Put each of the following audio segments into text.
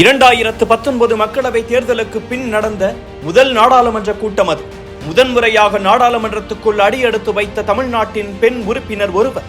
இரண்டாயிரத்து பத்தொன்பது மக்களவை தேர்தலுக்கு பின் நடந்த முதல் நாடாளுமன்ற கூட்டம் அது. முதன்முறையாக நாடாளுமன்றத்துக்குள் அடியெடுத்து வைத்த தமிழ்நாட்டின் பெண் உறுப்பினர் ஒருவர்.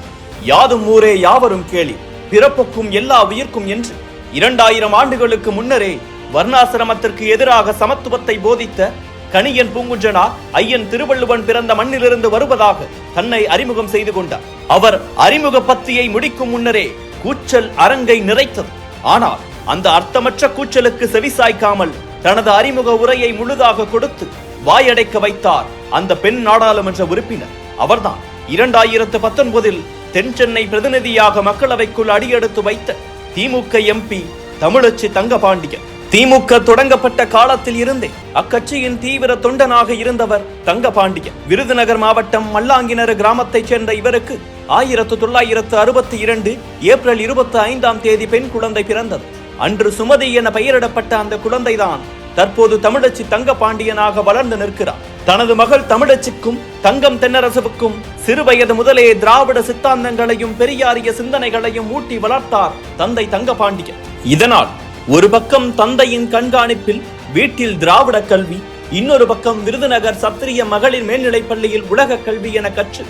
யாதும் ஊரே யாவரும் கேளி பிறப்புக்கும் எல்லா உயிர்க்கும் என்று. இரண்டாயிரம் ஆண்டுகளுக்கு முன்னரே வர்ணாசிரமத்திற்கு எதிராக சமத்துவத்தை போதித்த கணியன் பூங்குஞ்சனா ஐயன் திருவள்ளுவன் பிறந்த மண்ணிலிருந்து வருவதாக தன்னை அறிமுகம் செய்து கொண்டார். அவர் அறிமுக பத்தியை முடிக்கும் முன்னரே கூச்சல் அரங்கை நிறைத்தது. ஆனால் அந்த அர்த்தமற்ற கூச்சலுக்கு செவிசாய்க்காமல் தனது அறிமுக உரையை முழுதாக கொடுத்து வாயடைக்க வைத்தார் அந்த பெண் நாடாளுமன்ற உறுப்பினர். அவர்தான் இரண்டாயிரத்து பத்தொன்பதில் தென் சென்னை பிரதிநிதியாக மக்களவைக்குள் அடியெடுத்து வைத்த திமுக எம்பி தமிழச்சி தங்கபாண்டியன். திமுக தொடங்கப்பட்ட காலத்தில் இருந்தே அக்கட்சியின் தீவிர தொண்டனாக இருந்தவர் தங்கபாண்டியன். விருதுநகர் மாவட்டம் மல்லாங்கிணறு கிராமத்தைச் சேர்ந்த இவருக்கு ஆயிரத்து தொள்ளாயிரத்து அறுபத்தி இரண்டு ஏப்ரல் இருபத்தி ஐந்தாம் தேதி பெண் குழந்தை பிறந்தது. அன்று சுமதி என பெயரிடப்பட்ட அந்த குழந்தைதான் தற்போது தமிழச்சி தங்கபாண்டியனாக வளர்ந்து நிற்கிறார். தனது மகள் தமிழச்சிக்கும் தங்கம் தென்னரசுவுக்கும் சிறுவயது முதலே திராவிட சித்தாந்தங்களையும் பெரியாரிய சிந்தனைகளையும் ஊட்டி வளர்த்தார் தந்தை தங்கபாண்டியன். இதனால் ஒரு பக்கம் தந்தையின் கண்காணிப்பில் வீட்டில் திராவிட கல்வி இன்னொரு பக்கம் விருதுநகர் சத்திரிய மகளிர் மேல்நிலைப் பள்ளியில் உலக கல்வி என கற்று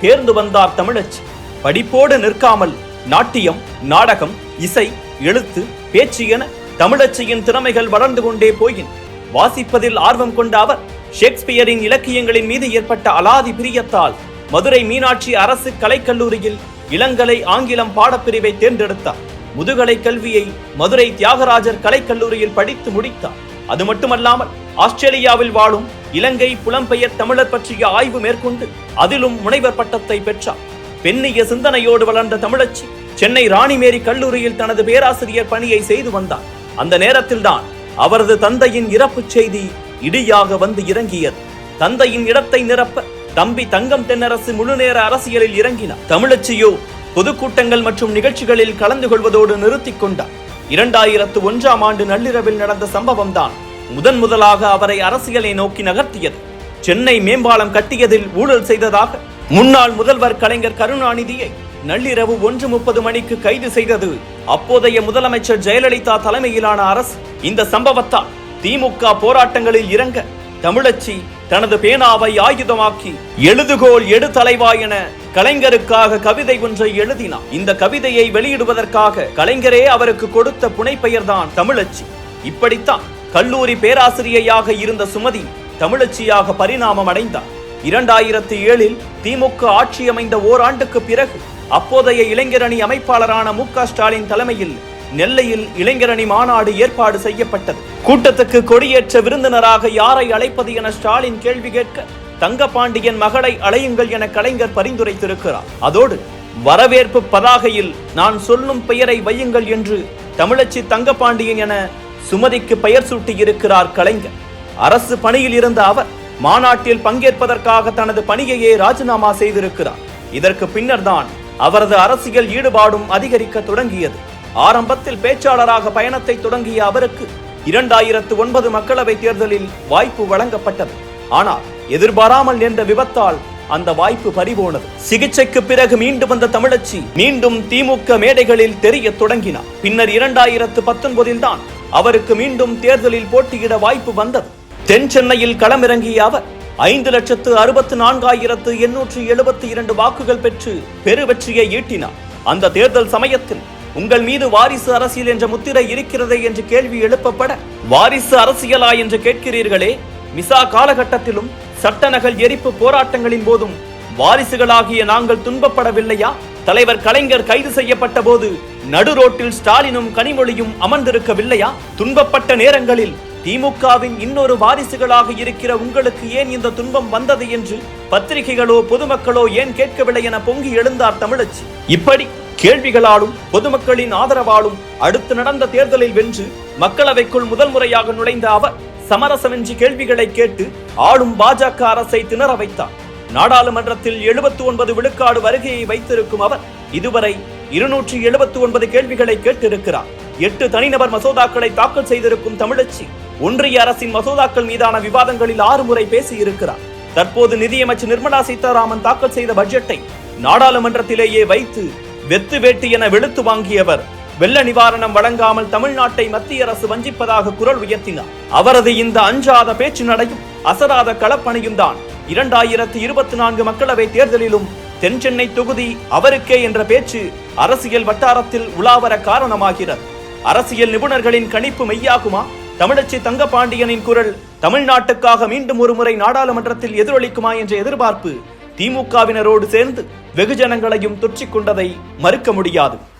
தேர்ந்து வந்தார் தமிழச்சி. படிப்போடு நிற்காமல் நாட்டியம் நாடகம் இசை எழுத்து பேச்சு என தமிழச்சியின் திறமைகள் வளர்ந்து கொண்டே போயின். வாசிப்பதில் ஆர்வம் கொண்ட அவர் ஷேக்ஸ்பியரின் இலக்கியங்களின் மீது ஏற்பட்ட அலாதி பிரியத்தால் மதுரை மீனாட்சி அரசு கலைக்கல்லூரியில் இளங்கலை ஆங்கிலம் பாடப்பிரிவை தேர்ந்தெடுத்தார். முதுகலை கல்வியை மதுரை தியாகராஜர் கலைக்கல்லூரியில் படித்து முடித்தார். அது மட்டுமல்லாமல் ஆஸ்திரேலியாவில் வாழும் இலங்கை புலம்பெயர் தமிழர் பற்றிய ஆய்வு மேற்கொண்டு அதிலும் முனைவர் பட்டத்தை பெற்றார். பெண்ணிய சிந்தனையோடு வளர்ந்த தமிழச்சி சென்னை ராணிமேரி கல்லூரியில் தனது பேராசிரியர் பணியை செய்து வந்தார். அந்த நேரத்தில்தான் அவரது தந்தையின் இறப்பு செய்தி இடியாக வந்து இறங்கியது. தந்தையின் இடத்தை நிரப்ப தம்பி தங்கம் தென்னரசு முழுநேர அரசியலில் இறங்கினார். தமிழச்சியோ பொதுக்கூட்டங்கள் மற்றும் நிகழ்ச்சிகளில் கலந்து கொள்வதோடு நிறுத்திக் கொண்டார். இரண்டாயிரத்து ஒன்றாம் ஆண்டு நள்ளிரவில் நடந்த சம்பவம் தான் முதன் முதலாக அவரை அரசியலை நோக்கி நகர்த்தியது. சென்னை மேம்பாலம் கட்டியதில் ஊழல் செய்ததாக முன்னாள் முதல்வர் கலைஞர் கருணாநிதியை நள்ளிரவு ஒன்று முப்பது மணிக்கு கைது செய்தது. அப்போதைய முதலமைச்சர் ஜெயலலிதா தலைமையிலான அரசு இந்த சம்பவத்தால் திமுக போராட்டங்களில் இறங்க தமிழச்சி தனது பேனாவை ஆயுதமாக்கி எழுதுகோல் எடு தலைவா என கலைஞருக்காக கவிதை ஒன்றை எழுதினார். இந்த கவிதையை வெளியிடுவதற்காக கலைஞரே அவருக்கு கொடுத்த புனைப்பெயர்தான் தமிழச்சி. இப்படித்தான் கல்லூரி பேராசிரியையாக இருந்த சுமதி தமிழச்சியாக பரிணாமம் அடைந்தார். இரண்டாயிரத்தி ஏழில் திமுக ஆட்சி அமைந்த ஓராண்டுக்கு பிறகு அப்போதைய இளைஞரணி அமைப்பாளரான மு ஸ்டாலின் தலைமையில் நெல்லையில் இளைஞரணி மாநாடு ஏற்பாடு செய்யப்பட்டது. கூட்டத்துக்கு கொடியேற்ற விருந்தினராக யாரை அழைப்பது என ஸ்டாலின் கேள்வி கேட்க தங்கபாண்டியன் மகளை அழையுங்கள் என கலைஞர் பரிந்துரைத்திருக்கிறார். அதோடு வரவேற்பு பதாகையில் நான் சொல்லும் பெயரை வையுங்கள் என்று தமிழச்சி தங்கபாண்டியன் என சுமதிக்கு பெயர் சூட்டியிருக்கிறார் கலைஞர். அரசு பணியில் இருந்த அவர் மாநாட்டில் பங்கேற்பதற்காக தனது பணியையே ராஜினாமா செய்திருக்கிறார். இதற்கு பின்னர்தான் அவரது அரசியல் ஈடுபாடும் அதிகரிக்க தொடங்கியது. ஆரம்பத்தில் பேச்சாளராக பயணத்தை தொடங்கிய அவருக்கு இரண்டாயிரத்து ஒன்பது மக்களவை தேர்தலில் வாய்ப்பு வழங்கப்பட்டது. ஆனால் எதிர்பாராமல் நின்ற விபத்தால் அந்த வாய்ப்பு பறிபோனது. சிகிச்சைக்கு பிறகு மீண்டு வந்த தமிழச்சி மீண்டும் திமுக மேடைகளில் தெரிய தொடங்கினார். பின்னர் இரண்டாயிரத்து பத்தொன்பதில் தான் அவருக்கு மீண்டும் தேர்தலில் போட்டியிட வாய்ப்பு வந்தது. தென் சென்னையில் களமிறங்கிய அவர் ஐந்து லட்சத்து அறுபத்து நான்காயிரத்து எண்ணூற்று எழுபத்தி இரண்டு வாக்குகள் பெற்று பெருவெற்றியை ஈட்டினார். அந்த தேர்தல் சமயத்தில் உங்கள் மீது வாரிசு அரசியல் என்ற முத்திரை இருக்கிறதே என்று கேள்வி எழுப்பப்பட வாரிசு அரசியலா என்று கேட்கிறீர்களே? மிசா காலகட்டத்திலும் சட்டநகல் எரிப்பு போராட்டங்களின் போதும் வாரிசுகளாகிய நாங்கள் துன்பப்படவில்லையா? தலைவர் கலைஞர் கைது செய்யப்பட்ட போது நடு ரோட்டில் ஸ்டாலினும் கனிமொழியும் அமர்ந்திருக்கவில்லையா? துன்பப்பட்ட நேரங்களில் திமுகவின் இன்னொரு வாரிசுகளாக இருக்கிற உங்களுக்கு ஏன் இந்த துன்பம் வந்தது என்று பத்திரிகைகளோ பொதுமக்களோ ஏன் கேட்கவில்லை என பொங்கி எழுந்தார் தமிழச்சி? இப்படி கேள்விகளாலும் பொதுமக்களின் ஆதரவாலும் அடுத்து நடந்த தேர்தலில் வென்று மக்களவைக்குள் முதல் முறையாக நுழைந்த அவர் சமரசமின்றி கேள்விகளை கேட்டு ஆளும் பாஜக அரசை திணற வைத்தார். நாடாளுமன்றத்தில் எழுபத்தி ஒன்பது விழுக்காடு வருகையை வைத்திருக்கும் அவர் இதுவரை இருநூற்றி எழுபத்தி ஒன்பது கேள்விகளை கேட்டிருக்கிறார். எட்டு தனிநபர் மசோதாக்களை தாக்கல் செய்திருக்கும் தமிழச்சி. ஒன்றிய அரசின் மசோதாக்கள் மீதான விவாதங்களில் ஆறு முறை பேசியிருக்கிறார். தற்போது நிதியமைச்சர் நிர்மலா சீதாராமன் தாக்கல் செய்த பட்ஜெட்டை நாடாளுமன்றத்திலேயே வைத்து வெத்து வேட்டு என வெளுத்து வாங்கியவர். வெள்ள நிவாரணம் வழங்காமல் தமிழ்நாட்டை மத்திய அரசு வஞ்சிப்பதாக குரல் உயர்த்தினார். அவரது இந்த அஞ்சாத பேச்சு நடையும் அசராத களப்பணியும் தான் இரண்டாயிரத்தி இருபத்தி நான்கு மக்களவை தேர்தலிலும் தென் சென்னை தொகுதி அவருக்கே என்ற பேச்சு அரசியல் வட்டாரத்தில் உலாவர காரணமாகிறது. அரசியல் நிபுணர்களின் கணிப்பு மெய்யாகுமா? தமிழச்சி தங்கபாண்டியனின் குரல் தமிழ்நாட்டுக்காக மீண்டும் ஒருமுறை நாடாளுமன்றத்தில் எதிரொலிக்குமா என்ற எதிர்பார்ப்பு திமுகவினரோடு சேர்ந்து வெகுஜனங்களையும் தொற்றிக் கொண்டதை மறுக்க முடியாது.